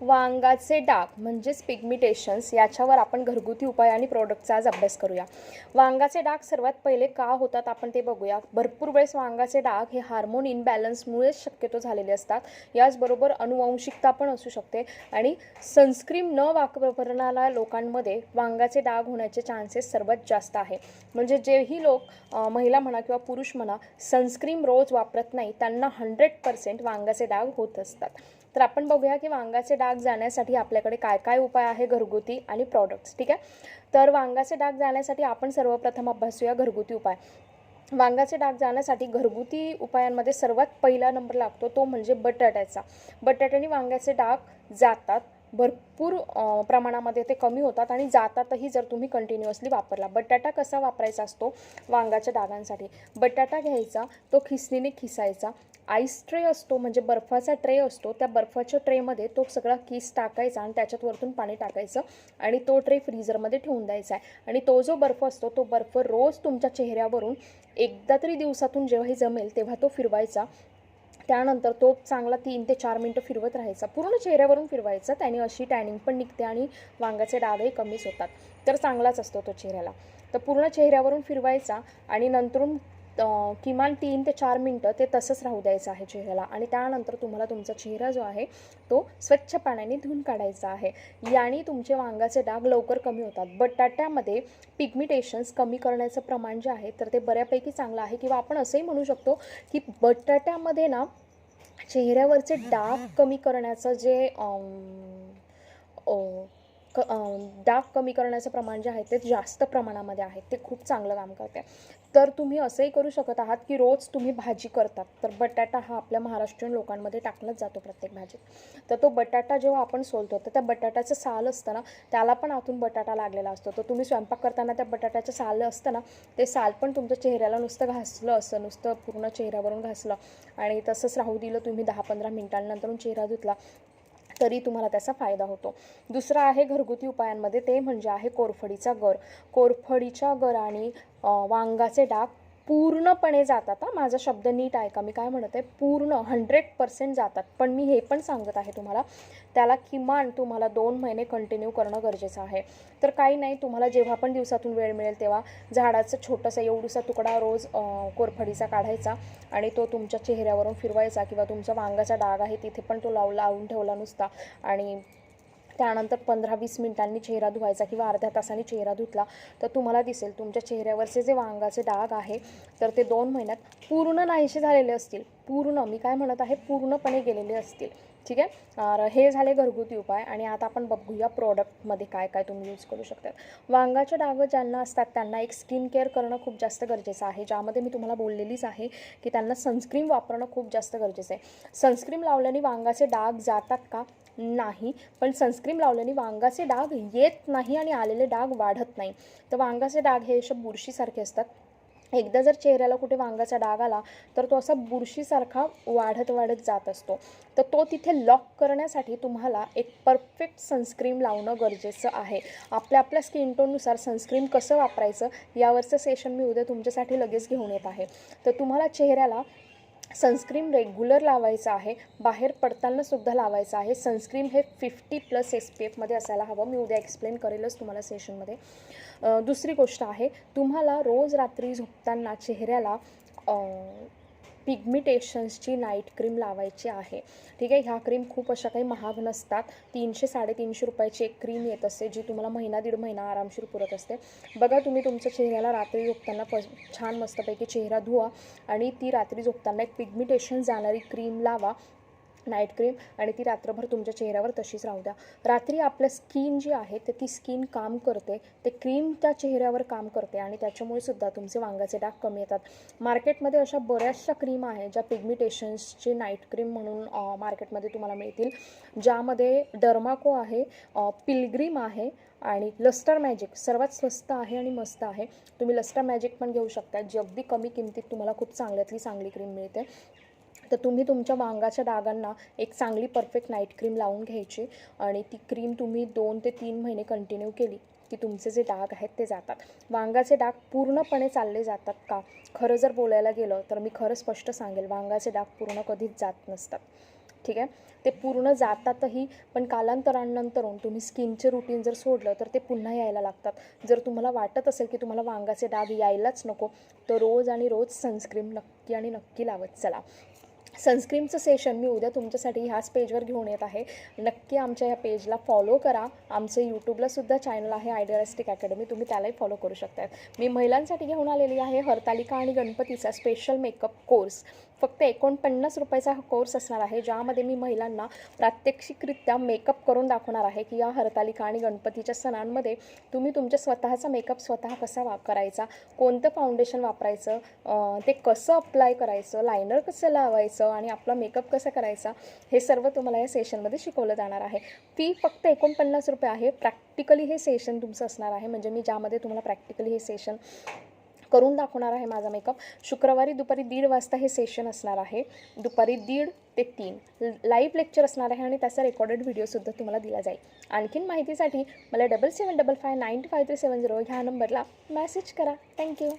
वांगाचे डाग म्हणजेच पिगमिटेशन्स याच्यावर आपण घरगुती उपाय आणि प्रोडक्टचा आज अभ्यास करूया. वांगाचे डाग सर्वात पहिले का होतात आपण ते बघूया. भरपूर वेळेस वांगाचे डाग हे हार्मोन इनबॅलन्समुळेच शक्यतो झालेले असतात. याचबरोबर अनुवंशिकता पण असू शकते. आणि सनस्क्रीन न वापरणाऱ्या लोकांमध्ये वांगाचे डाग होण्याचे चान्सेस सर्वात जास्त आहे. म्हणजे जेही लोक महिला म्हणा किंवा पुरुष म्हणा सनस्क्रीम रोज वापरत नाही त्यांना हंड्रेड पर्सेंट वांगाचे डाग होत असतात. तर आपण बघूया की वांगाचे डाग जाण्यासाठी आपल्याकडे काय काय उपाय आहे घरगुती आणि प्रॉडक्ट्स ठीक आहे? तर वांगाचे डाग जाण्यासाठी आपण सर्वप्रथम अभ्यासूया घरगुती उपाय. वांगाचे डाग जाण्यासाठी घरगुती उपायांमध्ये सर्वात पहिला नंबर लागतो तो म्हणजे बटाट्याचा. बटाट्याने वांग्याचे डाग जातात भरपूर प्रमाणामध्ये ते कमी होतात आणि जातातही जर तुम्ही कंटिन्युअसली वापरला. बटाटा कसा वापरायचा असतो? वांगाच्या डागांसाठी. बटाटा घ्यायचा तो खिसणीने खिसायचा आईस ट्रे असतो म्हणजे बर्फाचा ट्रे असतो त्या बर्फाच्या ट्रेमध्ये तो सगळा किस टाकायचा आणि त्याच्यात वरतून पाणी टाकायचं आणि तो ट्रे फ्रीझरमध्ये ठेवून द्यायचा आहे. आणि तो जो बर्फ असतो तो बर्फ रोज तुमच्या चेहऱ्यावरून एकदा तरी दिवसातून जेव्हाही जमेल तेव्हा तो फिरवायचा. त्यानंतर तो चांगला तीन ते चार मिनटं फिरवत राहायचा. पूर्ण चेहऱ्यावरून फिरवायचा त्याने अशी टॅनिंग पण निघते आणि वांगाचे डागही कमीच होतात. तर चांगलाच असतो तो चेहऱ्याला. तर पूर्ण चेहऱ्यावरून फिरवायचा आणि नंतरून किमान तीन ते चार मिनटं ते तसंच राहू द्यायचं आहे चेहऱ्याला. आणि त्यानंतर तुम्हाला तुमचा चेहरा जो आहे तो स्वच्छ पाण्याने धुवून काढायचा आहे. याने तुमचे वांगाचे डाग लवकर कमी होतात. बटाट्यामध्ये पिगमिटेशन्स कमी करण्याचं प्रमाण जे आहे तर ते बऱ्यापैकी चांगलं आहे. किंवा आपण असंही म्हणू शकतो की बटाट्यामध्ये ना चेहऱ्यावरचे डाग कमी करण्याचं जे क दाग डाग कमी करण्याचं प्रमाण जे आहे ते जास्त प्रमाणामध्ये आहे. ते खूप चांगलं काम करते तर तुम्ही असंही करू शकत आहात की रोज तुम्ही भाजी करतात. तर बटाटा हा आपल्या महाराष्ट्रीयन लोकांमध्ये टाकलाच जातो प्रत्येक भाजीत. तर तो बटाटा जेव्हा आपण सोलतो तर त्या बटाट्याचं साल असतं ना त्याला पण आतून बटाटा लागलेला असतो. तर तुम्ही स्वयंपाक करताना त्या बटाट्याचं साल असतं ना ते साल पण तुमच्या चेहऱ्याला नुसतं घासलं असं नुसतं पूर्ण चेहऱ्यावरून घासलं. आणि तसंच राहू दिलं तुम्ही दहा पंधरा मिनिटांनंतरून चेहरा धुतला तरी तुम्हाला त्याचा फायदा होतो. दुसरा आहे घरगुती उपायांमध्ये ते म्हणजे आहे कोरफडीचा गर. कोरफडीच्या गराने वांगाचे डाग पूर्णपणे जातात हा माझा शब्द नीट ऐका. मी काय म्हणत आहे पूर्ण हंड्रेड पर्सेंट जातात. पण मी हे पण सांगत आहे तुम्हाला त्याला किमान तुम्हाला दोन महिने कंटिन्यू करणं गरजेचं आहे. तर काही नाही तुम्हाला जेव्हा पण दिवसातून वेळ मिळेल तेव्हा झाडाचं छोटंसं एवढूसा तुकडा रोज कोरफडीचा काढायचा आणि तो तुमच्या चेहऱ्यावरून फिरवायचा किंवा तुमचा वांगाचा डाग आहे तिथे पण तो लाव लावून ठेवला नुसता आणि त्यानंतर पंधरा वीस मिनिटांनी चेहरा धुवायचा किंवा अर्ध्या तासांनी चेहरा धुतला तर तुम्हाला दिसेल तुमच्या चेहऱ्यावरचे जे वांगाचे डाग आहे तर ते दोन महिन्यात पूर्ण नाहीसे झालेले असतील. पूर्ण मी काय म्हणत आहे पूर्णपणे गेलेले असतील. ठीक आहे? तर हे झाले घरगुती उपाय आणि आता आपण बघूया प्रॉडक्टमध्ये काय काय तुम्ही यूज करू शकता. वांगाचे डाग ज्यांना असतात त्यांना एक स्किन केअर करणं खूप जास्त गरजेचं आहे. ज्यामध्ये मी तुम्हाला बोललेलीच आहे की त्यांना सनस्क्रीम वापरणं खूप जास्त गरजेचं आहे. सनस्क्रीम लावल्याने वांगाचे डाग जातात का? नाही. पण सनस्क्रीम लावल्याने वांगाचे डाग येत नाही आणि आलेले डाग वाढत नाही. तर वांगाचे डाग हे असे बुरशीसारखे असतात. एकदा जर चेहऱ्याला कुठे वांगाचा डाग आला तर तो असा बुरशीसारखा वाढत वाढत जात असतो. तर तो तिथे लॉक करण्यासाठी तुम्हाला एक परफेक्ट सनस्क्रीम लावणं गरजेचं आहे. आपल्या आपल्या स्किन टोननुसार सनस्क्रीम कसं वापरायचं यावरचं सेशन मी उद्या तुमच्यासाठी लगेच घेऊन येत आहे. तर तुम्हाला चेहऱ्याला सनस्क्रीन रेग्युलर लावायचं आहे बाहेर पडताना सुद्धा लावायचं आहे. सनस्क्रीन हे फिफ्टी प्लस एस पी एफमध्ये असायला हवं. मी उद्या एक्सप्लेन करेलच तुम्हाला सेशनमध्ये दुसरी गोष्ट आहे तुम्हाला रोज रात्री झोपताना चेहऱ्याला पिगमिटेशन्सची नाईट क्रीम लावायची आहे. ठीक आहे ह्या क्रीम खूप अशा काही महाग नसतात. तीनशे साडेतीनशे रुपयाची एक क्रीम येत असते जी तुम्हाला महिना दीड महिना आरामशीर पुरत असते. बघा तुम्ही तुमच्या चेहऱ्याला रात्री झोपताना प छान मस्तपैकी चेहरा धुवा आणि ती रात्री झोपताना एक पिगमिटेशन जाणारी क्रीम लावा. नाईट क्रीम आणि ती रात्रभर तुमच्या चेहऱ्यावर तशीच राहू द्या. रात्री आपलं स्किन जी आहे तर ती स्किन काम करते. ते क्रीम त्या चेहऱ्यावर काम करते आणि त्याच्यामुळे सुद्धा तुमचे वांगाचे डाग कमी येतात. मार्केटमध्ये अशा बऱ्याचशा क्रीम आहे ज्या पिग्मिटेशन्सची नाईट क्रीम म्हणून मार्केटमध्ये तुम्हाला मिळतील. ज्यामध्ये डर्माको आहे पिलग्रीम आहे आणि लस्टर मॅजिक सर्वात स्वस्त आहे आणि मस्त आहे. तुम्ही लस्टर मॅजिक पण घेऊ शकता. जी अगदी कमी किमतीत तुम्हाला खूप चांगल्यातली चांगली क्रीम मिळते. तर तुम्ही तुमच्या वांगाच्या डागांना एक चांगली परफेक्ट नाईट क्रीम लावून घ्यायची. आणि ती क्रीम तुम्ही दोन ते तीन महिने कंटिन्यू केली की तुमचे जे डाग आहेत ते जातात. वांगाचे डाग पूर्णपणे चालले जातात का? खरं जर बोलायला गेलं तर मी खरं स्पष्ट सांगेल वांगाचे डाग पूर्ण कधीच जात नसतात. ठीक आहे? ते पूर्ण जातातही पण कालांतरानंतरून तुम्ही स्किनचे रुटीन जर सोडलं तर ते पुन्हा यायला लागतात. जर तुम्हाला वाटत असेल की तुम्हाला वांगाचे डाग यायलाच नको तर रोज आणि रोज सनस्क्रीन नक्की आणि नक्की लावत चला. सनस्क्रीनचं सेशन मी उद्या तुमच्यासाठी ह्याच पेजवर घेऊन येत आहे. नक्की आमच्या ह्या पेजला फॉलो करा. आमचं यूट्यूबला सुद्धा चॅनल आहे आयडियालिस्टिक अकॅडमी तुम्ही त्यालाही फॉलो करू शकता मी महिलांसाठी घेऊन आलेली आहे हरतालिका आणि गणपतीचा स्पेशल मेकअप कोर्स फक्त एकोणपन्नास रुपयाचा हा कोर्स असणार आहे ज्यामध्ये मी महिलांना प्रात्यक्षिकरित्या मेकअप करून दाखवणार आहे की या हरतालिका आणि गणपतीच्या सणांमध्ये तुम्ही तुमच्या स्वतःचा मेकअप स्वतः कसा वा करायचा कोणतं फाउंडेशन वापरायचं ते कसं अप्लाय करायचं लायनर कसं लावायचं आणि आपला मेकअप कसा करायचा हे सर्व तुम्हाला या सेशनमध्ये शिकवलं जाणार आहे. फी फक्त एकोणपन्नास रुपये आहे. प्रॅक्टिकली हे सेशन तुमचं असणार आहे. म्हणजे मी ज्यामध्ये तुम्हाला प्रॅक्टिकली हे सेशन करून दाखवणार आहे माझा मेकअप शुक्रवारी दुपारी दीड वाजता हे सेशन असणार आहे. दुपारी दीड ते तीन. लाईव्ह लेक्चर असणार आहे आणि त्याचा रेकॉर्डेड व्हिडिओसुद्धा तुम्हाला दिला जाईल. आणखीन माहितीसाठी मला double seven double five nine two five three seven zero ह्या नंबरला मॅसेज करा. थँक्यू